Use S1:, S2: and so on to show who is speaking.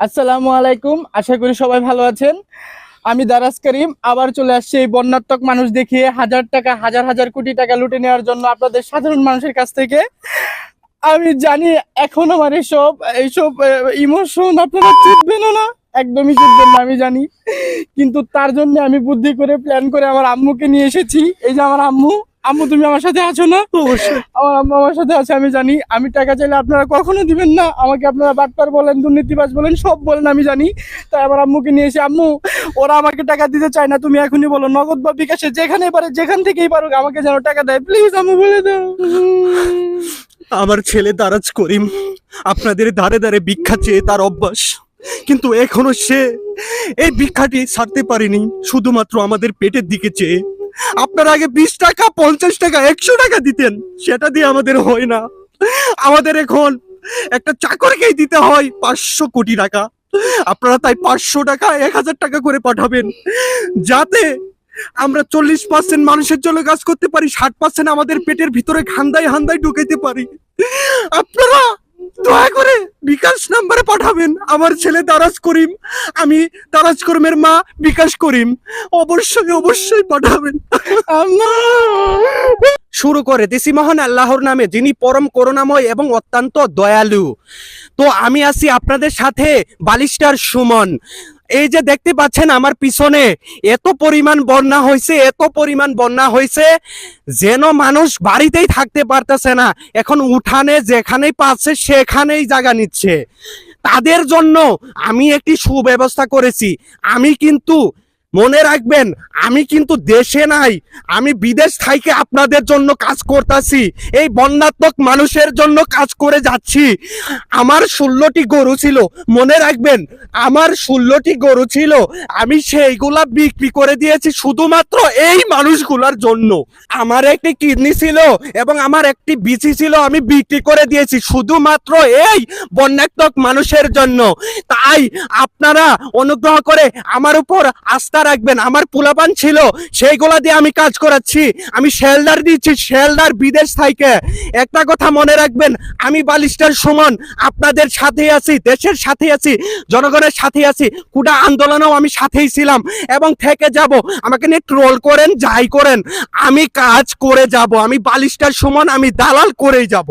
S1: আসসালামু আলাইকুম, আশা করি সবাই ভালো আছেন। আমি দারাজ করিম, আবার চলে আসছি এই বন্যাত্মক মানুষ দেখিয়ে হাজার টাকা, হাজার হাজার কোটি টাকা লুটে নেওয়ার জন্য আপনাদের সাধারণ মানুষের কাছ থেকে। আমি জানি এখন আমার এইসব এইসব ইমোশন আপনারা চিনবেনও না, একদমই চিনবেন না, আমি জানি। কিন্তু তার জন্য আমি বুদ্ধি করে প্ল্যান করে আমার আম্মুকে নিয়ে এসেছি। এই যে আমার আম্মু আম্মু তুমি আমার সাথে আছো না?
S2: অবশ্যই।
S1: আমার আম্মু আমার সাথে আছে আমি জানি। আমি টাকা চাইলে আপনারা কখনো দিবেন না। আমাকে আপনারা বাটপার বলেন দুর্নীতিবাজ বলেন সব বলেন আমি জানি। তাই আমার আম্মুকে নিয়ে এসে আম্মু ওরা আমাকে টাকা দিতে চায় না তুমি এখনই বলো নগদ বা বিকাশে যেখানে পারে যেখান থেকেই পারুক আমাকে যেন টাকা দেয়। প্লিজ আম্মু বলে দাও।
S2: আমার ছেলে দারাজ করিম আপনাদের ধারে ধারে ভিক্ষা চেয়ে তার অভ্যাস। কিন্তু এখনও সে এই ভিক্ষাটি ছাড়তে পারেনি শুধুমাত্র আমাদের পেটের দিকে চেয়ে। আপনার আগে বিশ টাকা, পঞ্চাশ টাকা, একশো টাকা দিতেন। সেটা দিয়ে আমাদের হয় না। আমাদের এখন একটা চাকরকেই দিতে হয় পাঁচশো কোটি টাকা। আপনারা তাই পাঁচশো টাকা, এক হাজার টাকা করে পাঠাবেন। যাতে আমরা চল্লিশ পার্সেন্ট মানুষের জন্য কাজ করতে পারি, ষাট পার্সেন্ট আমাদের পেটের ভিতরে খান্দায়, হান্দায় ঢুকাইতে পারি। আপনারা দয়া করে বিকাশ নাম্বারে পাঠাবেন। আমার ছেলে দারাজ করিম, আমি দারাজ করিমের মা বিকাশ করিম। অবশ্যই অবশ্যই পাঠাবেন। শুরু করে দিছি মহান আল্লাহর নামে, যিনি পরম করুণাময় এবং অত্যন্ত দয়ালু। তো আমি আছি আপনাদের সাথে বালিস্টার সুমন। এই যে দেখতে পাচ্ছেন আমার পিছনে, এত পরিমাণ বন্যা হয়েছে, এত পরিমাণ বন্যা হয়েছে, যেন মানুষ বাড়িতেই থাকতে পারতেছে না। এখন উঠানে যেখানেই পাচ্ছে, সেখানেই জায়গা নিচ্ছে। তাদের জন্য আমি একটি সুব্যবস্থা করেছি। আমি কিন্তু মনে রাখবেন, আমি কিন্তু দেশে নাই, আমি বিদেশ থেকে আপনাদের জন্য কাজ করতেছি, এই বন্যাত্মক মানুষের জন্য কাজ করে যাচ্ছি। আমার ষোলোটি গরু ছিল, মনে রাখবেন, আমার ষোলোটি গরু ছিল, আমি সেইগুলা বিক্রি করে দিয়েছি শুধুমাত্র এই মানুষগুলার জন্য। আমার একটি কিডনি ছিল এবং আমার একটি বিচি ছিল, আমি বিক্রি করে দিয়েছি শুধুমাত্র এই বন্যাত্মক মানুষের জন্য। তাই আপনারা অনুগ্রহ করে আমার উপর আস্থা রাখবেন। আমার পোলাপান ছিল, সেইগুলা দিয়ে আমি কাজ করাচ্ছি। আমি শেলদার দিচ্ছি শেলদার বিদেশ থেকে একটা কথা মনে রাখবেন, আমি বালিস্টার সুমন, আপনাদের সাথে আছি, দেশের সাথে আছি, জনগণের সাথে আছি। কুটা আন্দোলনেও আমি সাথেই ছিলাম এবং থেকে যাব। আমাকে নিয়ে ট্রোল করেন, যাই করেন, আমি কাজ করে যাব, আমি বালিস্টার সুমন, আমি দালাল করেই যাব।